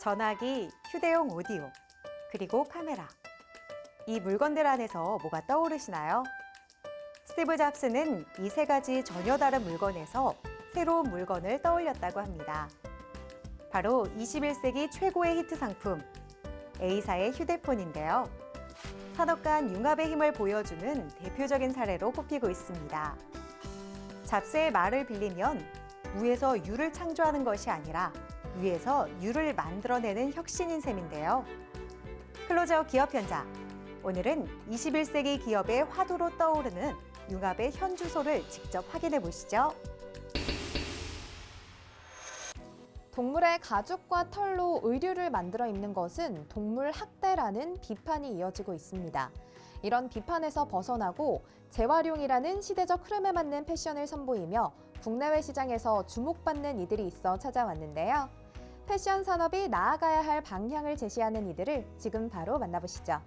전화기, 휴대용 오디오, 그리고 카메라. 이 물건들 안에서 뭐가 떠오르시나요? 스티브 잡스는 이 세 가지 전혀 다른 물건에서 새로운 물건을 떠올렸다고 합니다. 바로 21세기 최고의 히트 상품, A사의 휴대폰인데요. 산업 간 융합의 힘을 보여주는 대표적인 사례로 꼽히고 있습니다. 잡스의 말을 빌리면 무에서 유를 창조하는 것이 아니라 유에서 유를 만들어내는 혁신인 셈인데요. 클로저 기업 현장. 오늘은 21세기 기업의 화두로 떠오르는 융합의 현 주소를 직접 확인해 보시죠. 동물의 가죽과 털로 의류를 만들어 입는 것은 동물 학대라는 비판이 이어지고 있습니다. 이런 비판에서 벗어나고 재활용이라는 시대적 흐름에 맞는 패션을 선보이며 국내외 시장에서 주목받는 이들이 있어 찾아왔는데요. 패션 산업이 나아가야 할 방향을 제시하는 이들을 지금 바로 만나보시죠.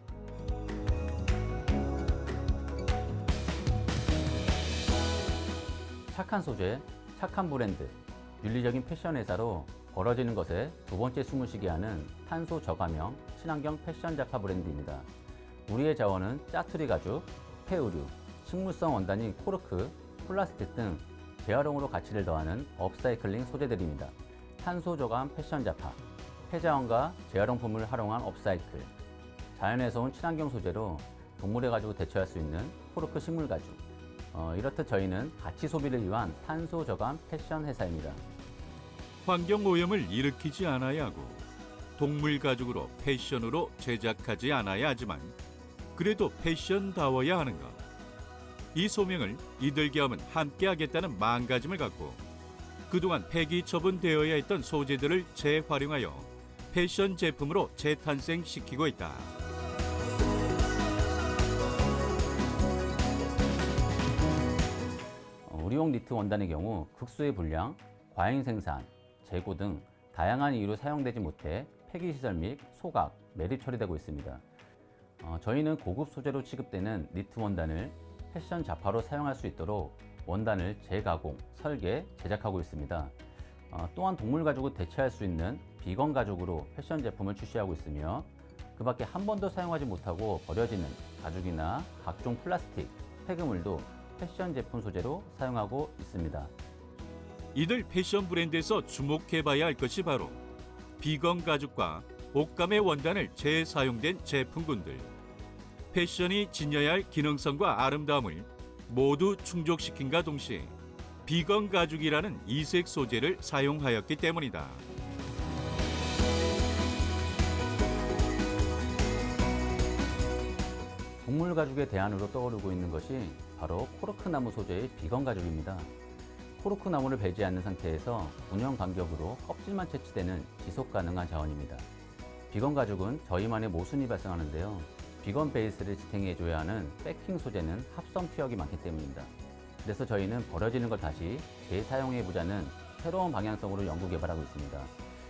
착한 소재, 착한 브랜드, 윤리적인 패션 회사로 벌어지는 것에 두 번째 숨을 쉬게 하는 탄소 저감형 친환경 패션 잡화 브랜드입니다. 우리의 자원은 짜투리 가죽, 폐의류, 식물성 원단인 코르크, 플라스틱 등 재활용으로 가치를 더하는 업사이클링 소재들입니다. 탄소 저감 패션 잡화, 폐자원과 재활용품을 활용한 업사이클, 자연에서 온 친환경 소재로 동물의 가죽을 대체할 수 있는 코르크 식물 가죽, 어, 이렇듯 저희는 가치 소비를 위한 탄소 저감 패션 회사입니다. 환경 오염을 일으키지 않아야 하고 동물 가죽으로 패션으로 제작하지 않아야 하지만 그래도 패션다워야 하는 것. 이 소명을 이들 겸은 함께 하겠다는 마음가짐을 갖고 그동안 폐기 처분되어야 했던 소재들을 재활용하여 패션 제품으로 재탄생시키고 있다. 어, 우리용 니트 원단의 경우 극소의 분량, 과잉 생산, 재고 등 다양한 이유로 사용되지 못해 폐기시설 및 소각, 매립 처리되고 있습니다. 어, 저희는 고급 소재로 취급되는 니트 원단을 패션 자파로 사용할 수 있도록 원단을 재가공, 설계, 제작하고 있습니다. 어, 또한 동물 가죽을 대체할 수 있는 비건 가죽으로 패션 제품을 출시하고 있으며 그 밖에 한 번도 사용하지 못하고 버려지는 가죽이나 각종 플라스틱, 폐기물도 패션 제품 소재로 사용하고 있습니다. 이들 패션 브랜드에서 주목해봐야 할 것이 바로 비건 가죽과 옷감의 원단을 재사용된 제품군들. 패션이 지녀야 할 기능성과 아름다움을 모두 충족시킨가 동시에 비건 가죽이라는 이색 소재를 사용하였기 때문이다. 동물 가죽의 대안으로 떠오르고 있는 것이 바로 코르크 나무 소재의 비건 가죽입니다. 코르크 나무를 베지 않는 상태에서 9년 간격으로 껍질만 채취되는 지속 가능한 자원입니다. 비건 가죽은 저희만의 모순이 발생하는데요. 비건 베이스를 지탱해줘야 하는 백킹 소재는 합성 피혁이 많기 때문입니다. 그래서 저희는 버려지는 걸 다시 재사용해보자는 새로운 방향성으로 연구 개발하고 있습니다.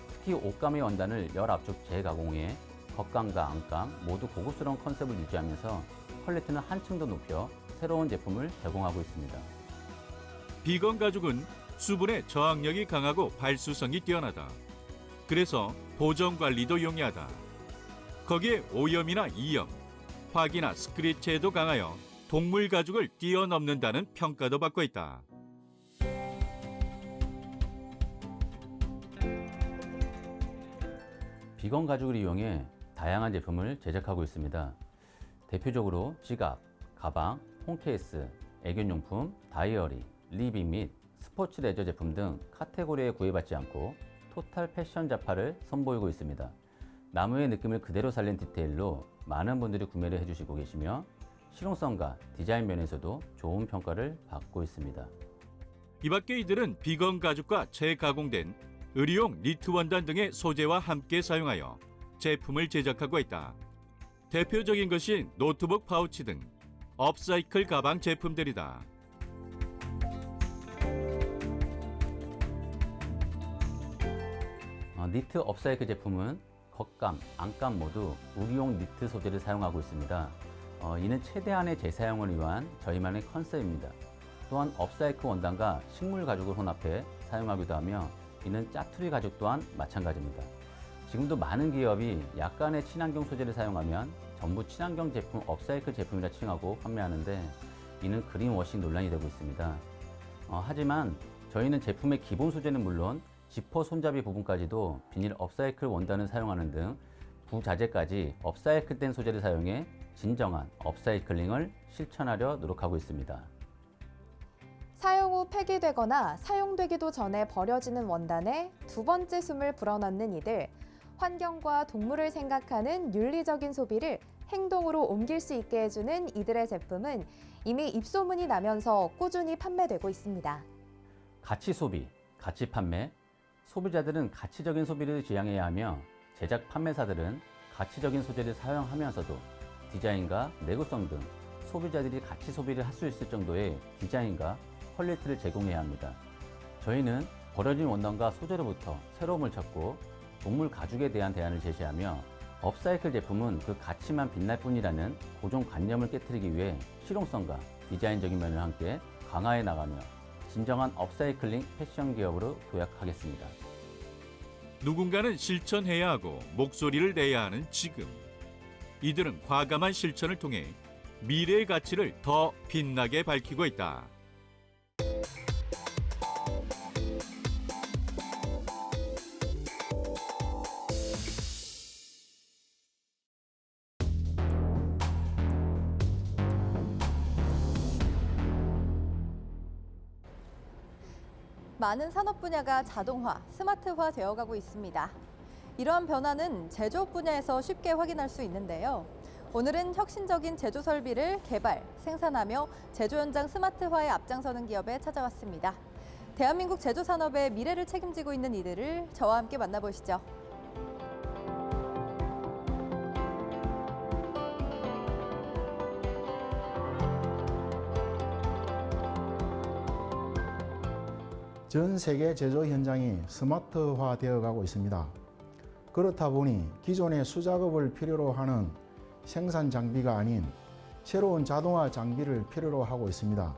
특히 옷감의 원단을 열 압축 재가공해 겉감과 안감 모두 고급스러운 컨셉을 유지하면서 퀄리티는 한층 더 높여 새로운 제품을 제공하고 있습니다. 비건 가죽은 수분의 저항력이 강하고 발수성이 뛰어나다. 그래서 보정 관리도 용이하다. 거기에 오염이나 이염, 화기나 스크래치에도 강하여 동물 가죽을 뛰어넘는다는 평가도 받고 있다. 비건 가죽을 이용해 다양한 제품을 제작하고 있습니다. 대표적으로 지갑, 가방, 폰케이스, 애견용품, 다이어리, 리빙 및 스포츠 레저 제품 등 카테고리에 구애받지 않고 토탈 패션 자파를 선보이고 있습니다. 나무의 느낌을 그대로 살린 디테일로 많은 분들이 구매를 해주시고 계시며 실용성과 디자인 면에서도 좋은 평가를 받고 있습니다. 이 밖에 이들은 비건 가죽과 재가공된 의류용 니트 원단 등의 소재와 함께 사용하여 제품을 제작하고 있다. 대표적인 것이 노트북 파우치 등 업사이클 가방 제품들이다. 어, 니트 업사이클 제품은 겉감, 안감 모두 우리용 니트 소재를 사용하고 있습니다. 어, 이는 최대한의 재사용을 위한 저희만의 컨셉입니다. 또한 업사이클 원단과 식물 가죽을 혼합해 사용하기도 하며 이는 짜투리 가죽 또한 마찬가지입니다. 지금도 많은 기업이 약간의 친환경 소재를 사용하면 전부 친환경 제품, 업사이클 제품이라 칭하고 판매하는데 이는 그린워싱 논란이 되고 있습니다. 어, 하지만 저희는 제품의 기본 소재는 물론 지퍼 손잡이 부분까지도 비닐 업사이클 원단을 사용하는 등 부자재까지 업사이클된 소재를 사용해 진정한 업사이클링을 실천하려 노력하고 있습니다. 사용 후 폐기되거나 사용되기도 전에 버려지는 원단에 두 번째 숨을 불어넣는 이들. 환경과 동물을 생각하는 윤리적인 소비를 행동으로 옮길 수 있게 해주는 이들의 제품은 이미 입소문이 나면서 꾸준히 판매되고 있습니다. 가치 소비, 가치 판매. 소비자들은 가치적인 소비를 지향해야 하며 제작 판매사들은 가치적인 소재를 사용하면서도 디자인과 내구성 등 소비자들이 가치 소비를 할 수 있을 정도의 디자인과 퀄리티를 제공해야 합니다. 저희는 버려진 원단과 소재로부터 새로움을 찾고 동물 가죽에 대한 대안을 제시하며 업사이클 제품은 그 가치만 빛날 뿐이라는 고정관념을 깨뜨리기 위해 실용성과 디자인적인 면을 함께 강화해 나가며 진정한 업사이클링 패션 기업으로 도약하겠습니다. 누군가는 실천해야 하고 목소리를 내야 하는 지금. 이들은 과감한 실천을 통해 미래의 가치를 더 빛나게 밝히고 있다. 많은 산업 분야가 자동화, 스마트화 되어가고 있습니다. 이러한 변화는 제조업 분야에서 쉽게 확인할 수 있는데요. 오늘은 혁신적인 제조 설비를 개발, 생산하며 제조 현장 스마트화에 앞장서는 기업에 찾아왔습니다. 대한민국 제조 산업의 미래를 책임지고 있는 이들을 저와 함께 만나보시죠. 전 세계 제조 현장이 스마트화 되어 가고 있습니다. 그렇다 보니 기존의 수작업을 필요로 하는 생산 장비가 아닌 새로운 자동화 장비를 필요로 하고 있습니다.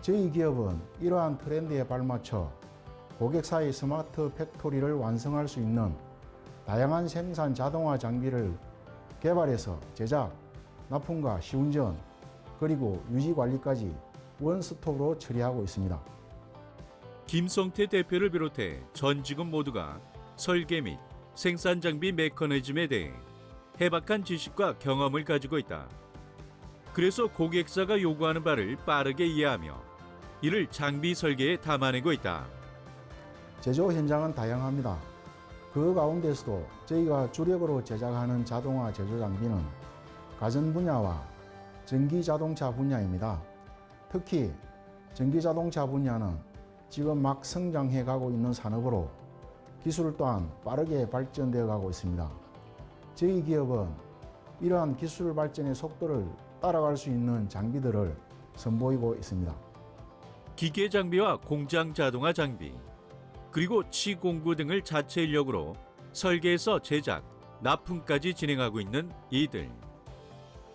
저희 기업은 이러한 트렌드에 발맞춰 고객사의 스마트 팩토리를 완성할 수 있는 다양한 생산 자동화 장비를 개발해서 제작, 납품과 시운전, 그리고 유지 관리까지 원스톱으로 처리하고 있습니다. 김성태 대표를 비롯해 전 직원 모두가 설계 및 생산 장비 메커니즘에 대해 해박한 지식과 경험을 가지고 있다. 그래서 고객사가 요구하는 바를 빠르게 이해하며 이를 장비 설계에 담아내고 있다. 제조 현장은 다양합니다. 그 가운데서도 저희가 주력으로 제작하는 자동화 제조 장비는 가전 분야와 전기 자동차 분야입니다. 특히 전기 자동차 분야는 지금 막 성장해 가고 있는 산업으로 기술 또한 빠르게 발전되어 가고 있습니다. 저희 기업은 이러한 기술 발전의 속도를 따라갈 수 있는 장비들을 선보이고 있습니다. 기계 장비와 공장 자동화 장비, 그리고 치공구 등을 자체 인력으로 설계에서 제작, 납품까지 진행하고 있는 이들.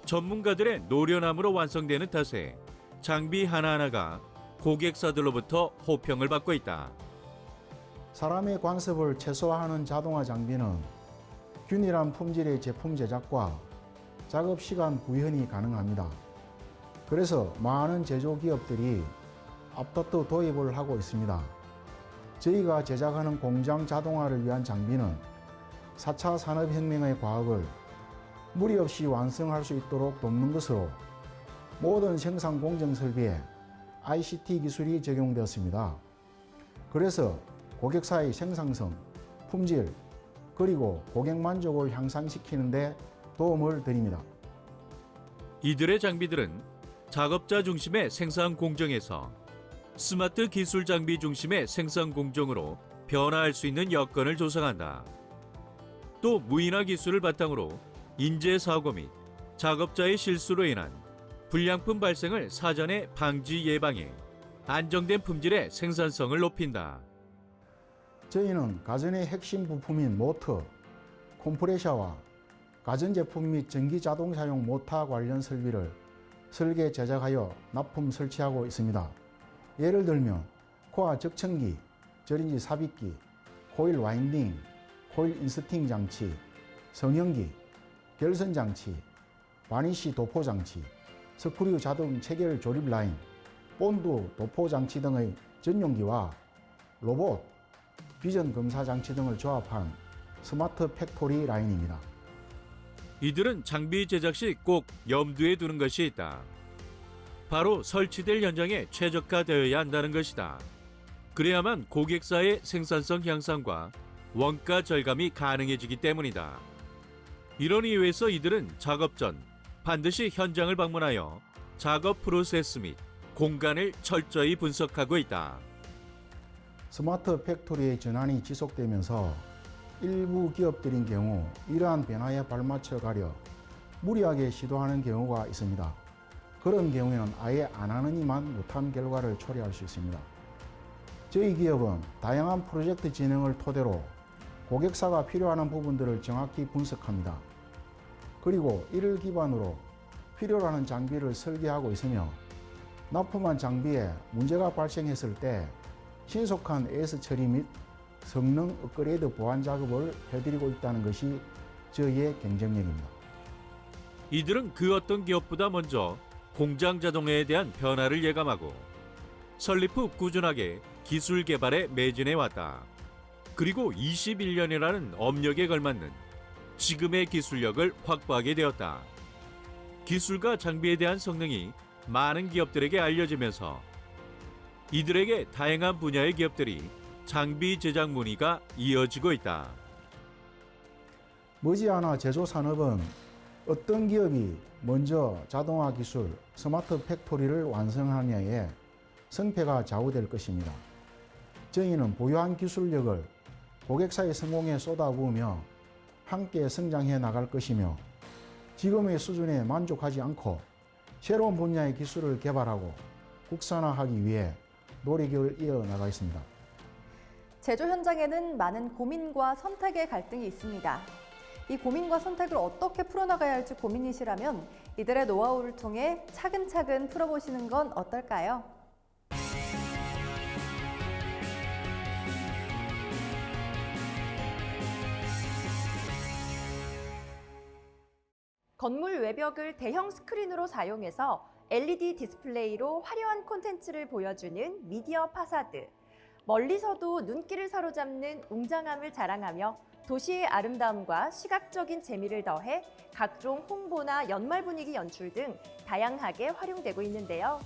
전문가들의 노련함으로 완성되는 탓에 장비 하나하나가 고객사들로부터 호평을 받고 있다. 사람의 관습을 최소화하는 자동화 장비는 균일한 품질의 제품 제작과 작업 시간 구현이 가능합니다. 그래서 많은 제조 기업들이 앞다퉈 도입을 하고 있습니다. 저희가 제작하는 공장 자동화를 위한 장비는 4차 산업혁명의 과학을 무리 없이 완성할 수 있도록 돕는 것으로 모든 생산 공정 설비에 ICT 기술이 적용되었습니다. 그래서 고객사의 생산성, 품질, 그리고 고객 만족을 향상시키는 데 도움을 드립니다. 이들의 장비들은 작업자 중심의 생산 공정에서 스마트 기술 장비 중심의 생산 공정으로 변화할 수 있는 여건을 조성한다. 또 무인화 기술을 바탕으로 인재 사고 및 작업자의 실수로 인한 불량품 발생을 사전에 방지 예방해 안정된 품질의 생산성을 높인다. 저희는 가전의 핵심 부품인 모터, 컴프레셔와 가전제품 및 전기 자동차용 모터 관련 설비를 설계 제작하여 납품 설치하고 있습니다. 예를 들면 코아 적층기, 절인지 삽입기, 코일 와인딩, 코일 인스팅 장치, 성형기, 결선 장치, 바니쉬 도포 장치, 스크류 자동 체결 조립 라인, 본드 도포 장치 등의 전용기와 로봇, 비전 검사 장치 등을 조합한 스마트 팩토리 라인입니다. 이들은 장비 제작 시 꼭 염두에 두는 것이 있다. 바로 설치될 현장에 최적화되어야 한다는 것이다. 그래야만 고객사의 생산성 향상과 원가 절감이 가능해지기 때문이다. 이런 이유에서 이들은 작업 전 반드시 현장을 방문하여 작업 프로세스 및 공간을 철저히 분석하고 있다. 스마트 팩토리의 전환이 지속되면서 일부 기업들인 경우 이러한 변화에 발맞춰 가려 무리하게 시도하는 경우가 있습니다. 그런 경우에는 아예 안 하느니만 못한 결과를 초래할 수 있습니다. 저희 기업은 다양한 프로젝트 진행을 토대로 고객사가 필요하는 부분들을 정확히 분석합니다. 그리고 이를 기반으로 필요로 하는 장비를 설계하고 있으며 납품한 장비에 문제가 발생했을 때 신속한 AS 처리 및 성능 업그레이드 보완 작업을 해드리고 있다는 것이 저희의 경쟁력입니다. 이들은 그 어떤 기업보다 먼저 공장 자동화에 대한 변화를 예감하고 설립 후 꾸준하게 기술 개발에 매진해 왔다. 그리고 21년이라는 업력에 걸맞는 지금의 기술력을 확보하게 되었다. 기술과 장비에 대한 성능이 많은 기업들에게 알려지면서 이들에게 다양한 분야의 기업들이 장비 제작 문의가 이어지고 있다. 머지않아 제조 산업은 어떤 기업이 먼저 자동화 기술, 스마트 팩토리를 완성하냐에 승패가 좌우될 것입니다. 저희는 보유한 기술력을 고객사의 성공에 쏟아부으며 함께 성장해 나갈 것이며 지금의 수준에 만족하지 않고 새로운 분야의 기술을 개발하고 국산화하기 위해 노력을 이어나가겠습니다. 제조 현장에는 많은 고민과 선택의 갈등이 있습니다. 이 고민과 선택을 어떻게 풀어나가야 할지 고민이시라면 이들의 노하우를 통해 차근차근 풀어보시는 건 어떨까요? 건물 외벽을 대형 스크린으로 사용해서 LED 디스플레이로 화려한 콘텐츠를 보여주는 미디어 파사드. 멀리서도 눈길을 사로잡는 웅장함을 자랑하며 도시의 아름다움과 시각적인 재미를 더해 각종 홍보나 연말 분위기 연출 등 다양하게 활용되고 있는데요.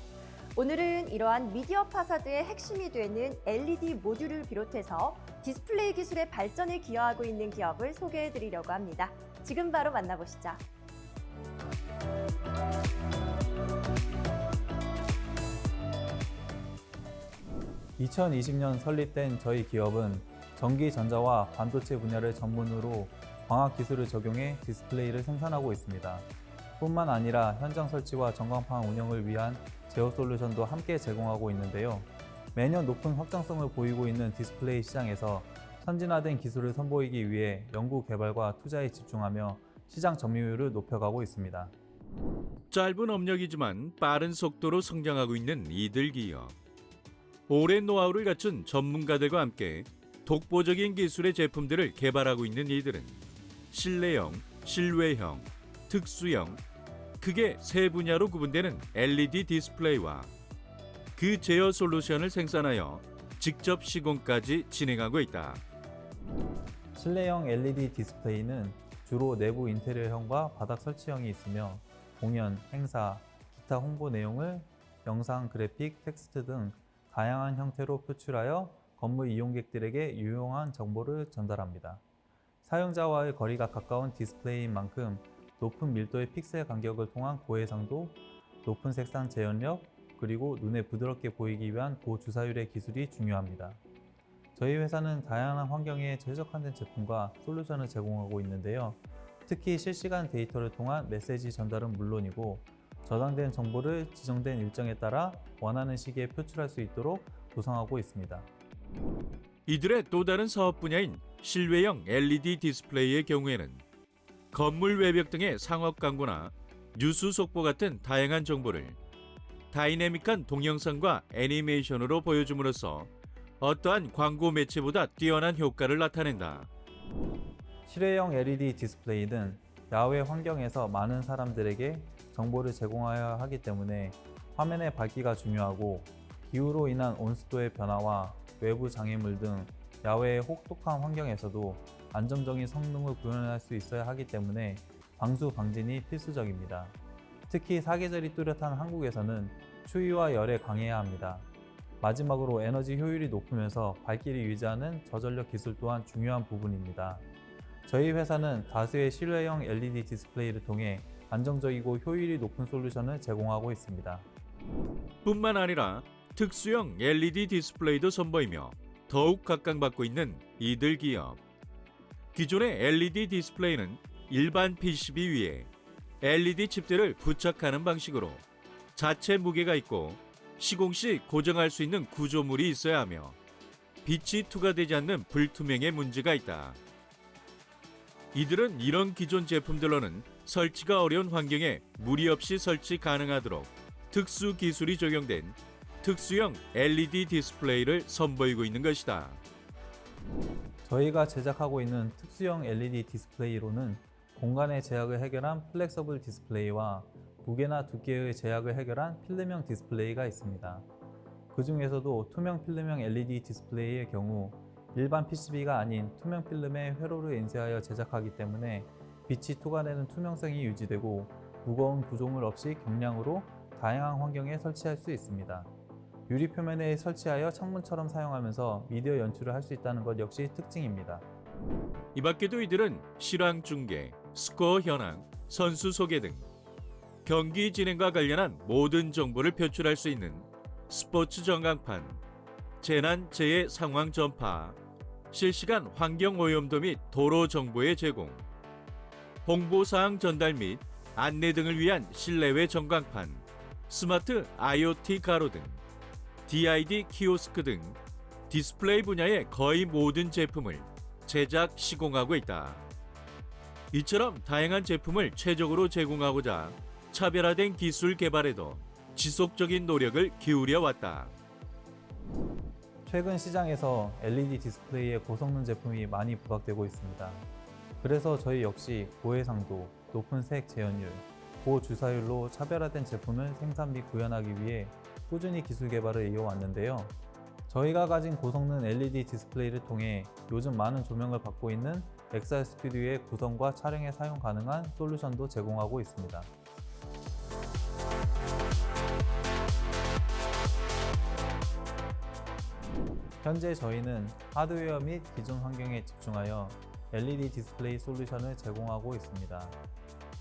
오늘은 이러한 미디어 파사드의 핵심이 되는 LED 모듈을 비롯해서 디스플레이 기술의 발전을 기여하고 있는 기업을 소개해 드리려고 합니다. 지금 바로 만나보시죠. 2020년 설립된 저희 기업은 전기 전자와 반도체 분야를 전문으로 광학 기술을 적용해 디스플레이를 생산하고 있습니다. 뿐만 아니라 현장 설치와 전광판 운영을 위한 제어 솔루션도 함께 제공하고 있는데요. 매년 높은 확장성을 보이고 있는 디스플레이 시장에서 선진화된 기술을 선보이기 위해 연구 개발과 투자에 집중하며 시장 점유율을 높여가고 있습니다. 짧은 업력이지만 빠른 속도로 성장하고 있는 이들 기업. 오랜 노하우를 갖춘 전문가들과 함께 독보적인 기술의 제품들을 개발하고 있는 이들은 실내형, 실외형, 특수형, 크게 세 분야로 구분되는 LED 디스플레이와 그 제어 솔루션을 생산하여 직접 시공까지 진행하고 있다. 실내형 LED 디스플레이는 주로 내부 인테리어형과 바닥 설치형이 있으며 공연, 행사, 기타 홍보 내용을 영상, 그래픽, 텍스트 등 다양한 형태로 표출하여 건물 이용객들에게 유용한 정보를 전달합니다. 사용자와의 거리가 가까운 디스플레이인 만큼 높은 밀도의 픽셀 간격을 통한 고해상도, 높은 색상 재현력, 그리고 눈에 부드럽게 보이기 위한 고주사율의 기술이 중요합니다. 저희 회사는 다양한 환경에 최적화된 제품과 솔루션을 제공하고 있는데요. 특히 실시간 데이터를 통한 메시지 전달은 물론이고 저장된 정보를 지정된 일정에 따라 원하는 시기에 표출할 수 있도록 구성하고 있습니다. 이들의 또 다른 사업 분야인 실외형 LED 디스플레이의 경우에는 건물 외벽 등의 상업 광고나 뉴스 속보 같은 다양한 정보를 다이내믹한 동영상과 애니메이션으로 보여줌으로써 어떠한 광고 매체보다 뛰어난 효과를 나타낸다. 실외형 LED 디스플레이는 야외 환경에서 많은 사람들에게 정보를 제공하여야 하기 때문에 화면의 밝기가 중요하고 기후로 인한 온습도의 변화와 외부 장애물 등 야외의 혹독한 환경에서도 안정적인 성능을 구현할 수 있어야 하기 때문에 방수 방진이 필수적입니다. 특히 사계절이 뚜렷한 한국에서는 추위와 열에 강해야 합니다. 마지막으로 에너지 효율이 높으면서 밝기를 유지하는 저전력 기술 또한 중요한 부분입니다. 저희 회사는 다수의 실외형 LED 디스플레이를 통해 안정적이고 효율이 높은 솔루션을 제공하고 있습니다. 뿐만 아니라 특수형 LED 디스플레이도 선보이며 더욱 각광받고 있는 이들 기업. 기존의 LED 디스플레이는 일반 PCB 위에 LED 칩들을 부착하는 방식으로 자체 무게가 있고 시공 시 고정할 수 있는 구조물이 있어야 하며 빛이 투과되지 않는 불투명의 문제가 있다. 이들은 이런 기존 제품들로는 설치가 어려운 환경에 무리 없이 설치 가능하도록 특수 기술이 적용된 특수형 LED 디스플레이를 선보이고 있는 것이다. 저희가 제작하고 있는 특수형 LED 디스플레이로는 공간의 제약을 해결한 플렉서블 디스플레이와 무게나 두께의 제약을 해결한 필름형 디스플레이가 있습니다. 그 중에서도 투명 필름형 LED 디스플레이의 경우 일반 PCB가 아닌 투명 필름에 회로를 인쇄하여 제작하기 때문에 빛이 투과되는 투명성이 유지되고 무거운 구조물 없이 경량으로 다양한 환경에 설치할 수 있습니다. 유리 표면에 설치하여 창문처럼 사용하면서 미디어 연출을 할 수 있다는 것 역시 특징입니다. 이 밖에도 이들은 실황 중계, 스코어 현황, 선수 소개 등 경기 진행과 관련한 모든 정보를 표출할 수 있는 스포츠 전광판, 재난 재해 상황 전파, 실시간 환경 오염도 및 도로 정보의 제공, 홍보 사항 전달 및 안내 등을 위한 실내외 전광판, 스마트 IoT 가로 등 DID 키오스크 등 디스플레이 분야의 거의 모든 제품을 제작 시공하고 있다. 이처럼 다양한 제품을 최적으로 제공하고자 차별화된 기술 개발에도 지속적인 노력을 기울여 왔다. 최근 시장에서 LED 디스플레이의 고성능 제품이 많이 부각되고 있습니다. 그래서 저희 역시 고해상도, 높은 색 재현율, 고주사율로 차별화된 제품을 생산 및 구현하기 위해 꾸준히 기술 개발을 이어왔는데요. 저희가 가진 고성능 LED 디스플레이를 통해 요즘 많은 조명을 받고 있는 XR 스튜디오의 구성과 촬영에 사용 가능한 솔루션도 제공하고 있습니다. 현재 저희는 하드웨어 및 기존 환경에 집중하여 LED 디스플레이 솔루션을 제공하고 있습니다.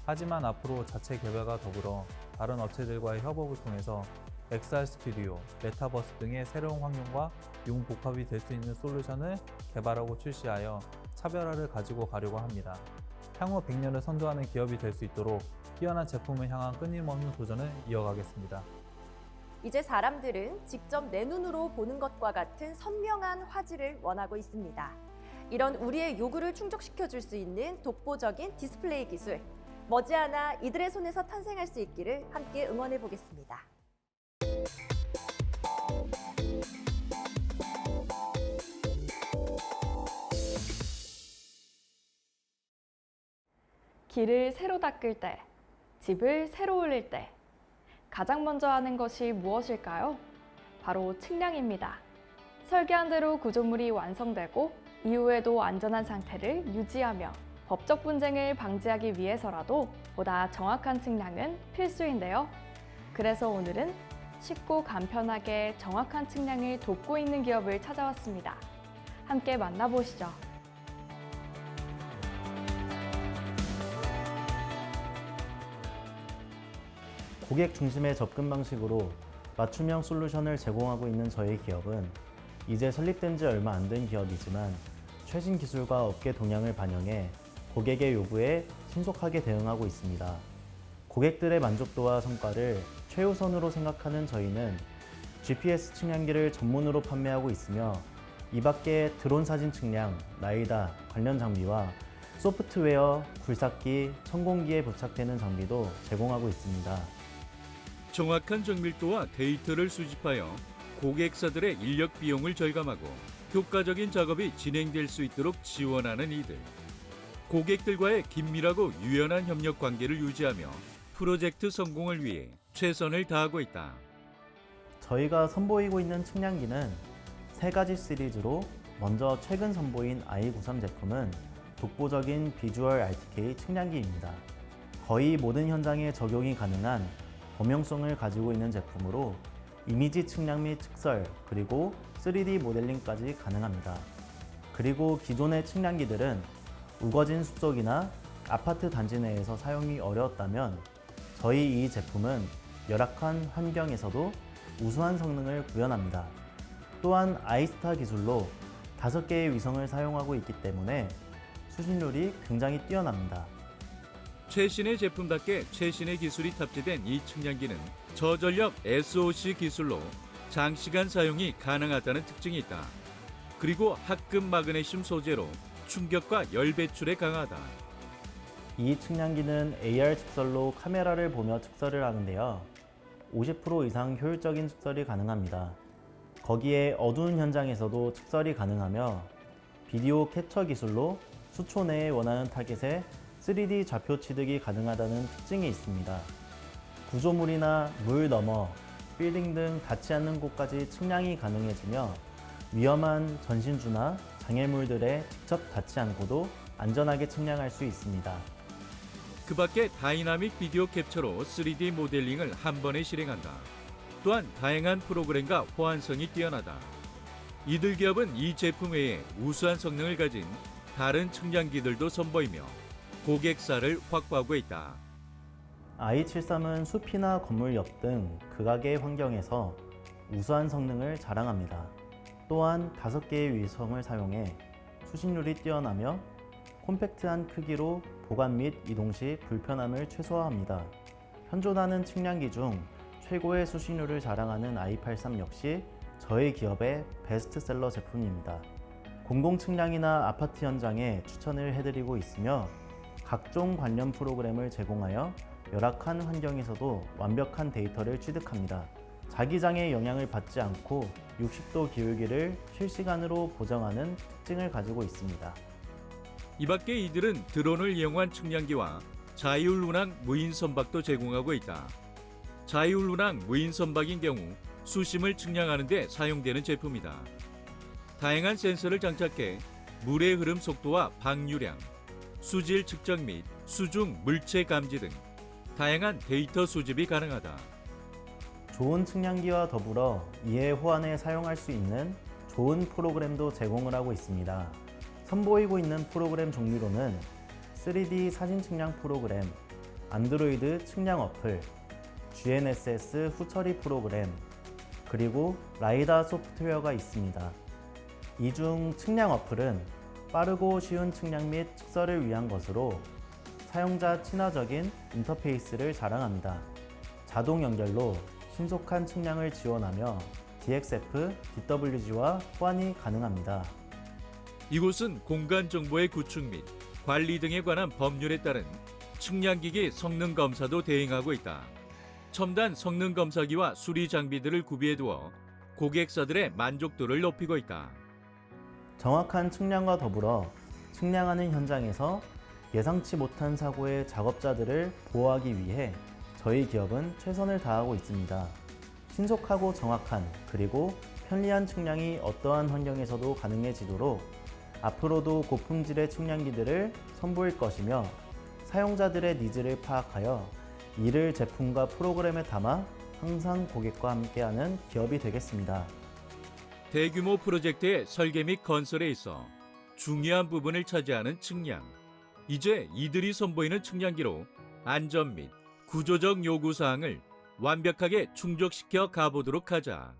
하지만 앞으로 자체 개발과 더불어 다른 업체들과의 협업을 통해서 XR 스튜디오, 메타버스 등의 새로운 환경과 융복합이 될 수 있는 솔루션을 개발하고 출시하여 차별화를 가지고 가려고 합니다. 향후 100년을 선도하는 기업이 될 수 있도록 뛰어난 제품을 향한 끊임없는 도전을 이어가겠습니다. 이제 사람들은 직접 내 눈으로 보는 것과 같은 선명한 화질을 원하고 있습니다. 이런 우리의 요구를 충족시켜 줄 수 있는 독보적인 디스플레이 기술. 머지않아 이들의 손에서 탄생할 수 있기를 함께 응원해 보겠습니다. 길을 새로 닦을 때, 집을 새로 올릴 때, 가장 먼저 하는 것이 무엇일까요? 바로 측량입니다. 설계한 대로 구조물이 완성되고 이후에도 안전한 상태를 유지하며 법적 분쟁을 방지하기 위해서라도 보다 정확한 측량은 필수인데요. 그래서 오늘은 쉽고 간편하게 정확한 측량을 돕고 있는 기업을 찾아왔습니다. 함께 만나보시죠. 고객 중심의 접근 방식으로 맞춤형 솔루션을 제공하고 있는 저희 기업은 이제 설립된 지 얼마 안 된 기업이지만 최신 기술과 업계 동향을 반영해 고객의 요구에 신속하게 대응하고 있습니다. 고객들의 만족도와 성과를 최우선으로 생각하는 저희는 GPS 측량기를 전문으로 판매하고 있으며 이 밖에 드론 사진 측량, 라이다 관련 장비와 소프트웨어, 굴삭기, 천공기에 부착되는 장비도 제공하고 있습니다. 정확한 정밀도와 데이터를 수집하여 고객사들의 인력 비용을 절감하고 효과적인 작업이 진행될 수 있도록 지원하는 이들. 고객들과의 긴밀하고 유연한 협력 관계를 유지하며 프로젝트 성공을 위해 최선을 다하고 있다. 저희가 선보이고 있는 측량기는 세 가지 시리즈로 먼저 최근 선보인 i93 제품은 독보적인 비주얼 RTK 측량기입니다. 거의 모든 현장에 적용이 가능한 범용성을 가지고 있는 제품으로 이미지 측량 및 측설, 그리고 3D 모델링까지 가능합니다. 그리고 기존의 측량기들은 우거진 숲속이나 아파트 단지 내에서 사용이 어려웠다면 저희 이 제품은 열악한 환경에서도 우수한 성능을 구현합니다. 또한 아이스타 기술로 5개의 위성을 사용하고 있기 때문에 수신율이 굉장히 뛰어납니다. 최신의 제품답게 최신의 기술이 탑재된 이 측량기는 저전력 SOC 기술로 장시간 사용이 가능하다는 특징이 있다. 그리고 합금 마그네슘 소재로 충격과 열 배출에 강하다. 이 측량기는 AR 측설로 카메라를 보며 측설을 하는데요. 50% 이상 효율적인 측설이 가능합니다. 거기에 어두운 현장에서도 측설이 가능하며 비디오 캡처 기술로 수초 내에 원하는 타겟에 3D 좌표 취득이 가능하다는 특징이 있습니다. 구조물이나 물 너머, 빌딩 등 닿지 않는 곳까지 측량이 가능해지며 위험한 전신주나 장애물들에 직접 닿지 않고도 안전하게 측량할 수 있습니다. 그 밖에 다이나믹 비디오 캡처로 3D 모델링을 한 번에 실행한다. 또한 다양한 프로그램과 호환성이 뛰어나다. 이들 기업은 이 제품 외에 우수한 성능을 가진 다른 측량기들도 선보이며 고객사를 확보하고 있다. i73은 숲이나 건물 옆 등 극악의 환경에서 우수한 성능을 자랑합니다. 또한 5개의 위성을 사용해 수신율이 뛰어나며 콤팩트한 크기로 보관 및 이동 시 불편함을 최소화합니다. 현존하는 측량기 중 최고의 수신율을 자랑하는 i83 역시 저희 기업의 베스트셀러 제품입니다. 공공 측량이나 아파트 현장에 추천을 해드리고 있으며 각종 관련 프로그램을 제공하여 열악한 환경에서도 완벽한 데이터를 취득합니다. 자기장의 영향을 받지 않고 60도 기울기를 실시간으로 보정하는 특징을 가지고 있습니다. 이 밖에 이들은 드론을 이용한 측량기와 자율운항 무인 선박도 제공하고 있다. 자율운항 무인 선박인 경우 수심을 측량하는 데 사용되는 제품이다. 다양한 센서를 장착해 물의 흐름 속도와 방류량, 수질 측정 및 수중 물체 감지 등 다양한 데이터 수집이 가능하다. 좋은 측량기와 더불어 이해 호환에 사용할 수 있는 좋은 프로그램도 제공을 하고 있습니다. 선보이고 있는 프로그램 종류로는 3D 사진 측량 프로그램, 안드로이드 측량 어플, GNSS 후처리 프로그램, 그리고 라이다 소프트웨어가 있습니다. 이 중 측량 어플은 빠르고 쉬운 측량 및 측설을 위한 것으로 사용자 친화적인 인터페이스를 자랑합니다. 자동 연결로 신속한 측량을 지원하며 DXF, DWG와 호환이 가능합니다. 이곳은 공간 정보의 구축 및 관리 등에 관한 법률에 따른 측량기기 성능 검사도 대행하고 있다. 첨단 성능 검사기와 수리 장비들을 구비해 두어 고객사들의 만족도를 높이고 있다. 정확한 측량과 더불어 측량하는 현장에서 예상치 못한 사고의 작업자들을 보호하기 위해 저희 기업은 최선을 다하고 있습니다. 신속하고 정확한 그리고 편리한 측량이 어떠한 환경에서도 가능해지도록 앞으로도 고품질의 측량기들을 선보일 것이며 사용자들의 니즈를 파악하여 이를 제품과 프로그램에 담아 항상 고객과 함께하는 기업이 되겠습니다. 대규모 프로젝트의 설계 및 건설에 있어 중요한 부분을 차지하는 측량. 이제 이들이 선보이는 측량기로 안전 및 구조적 요구 사항을 완벽하게 충족시켜 가보도록 하자.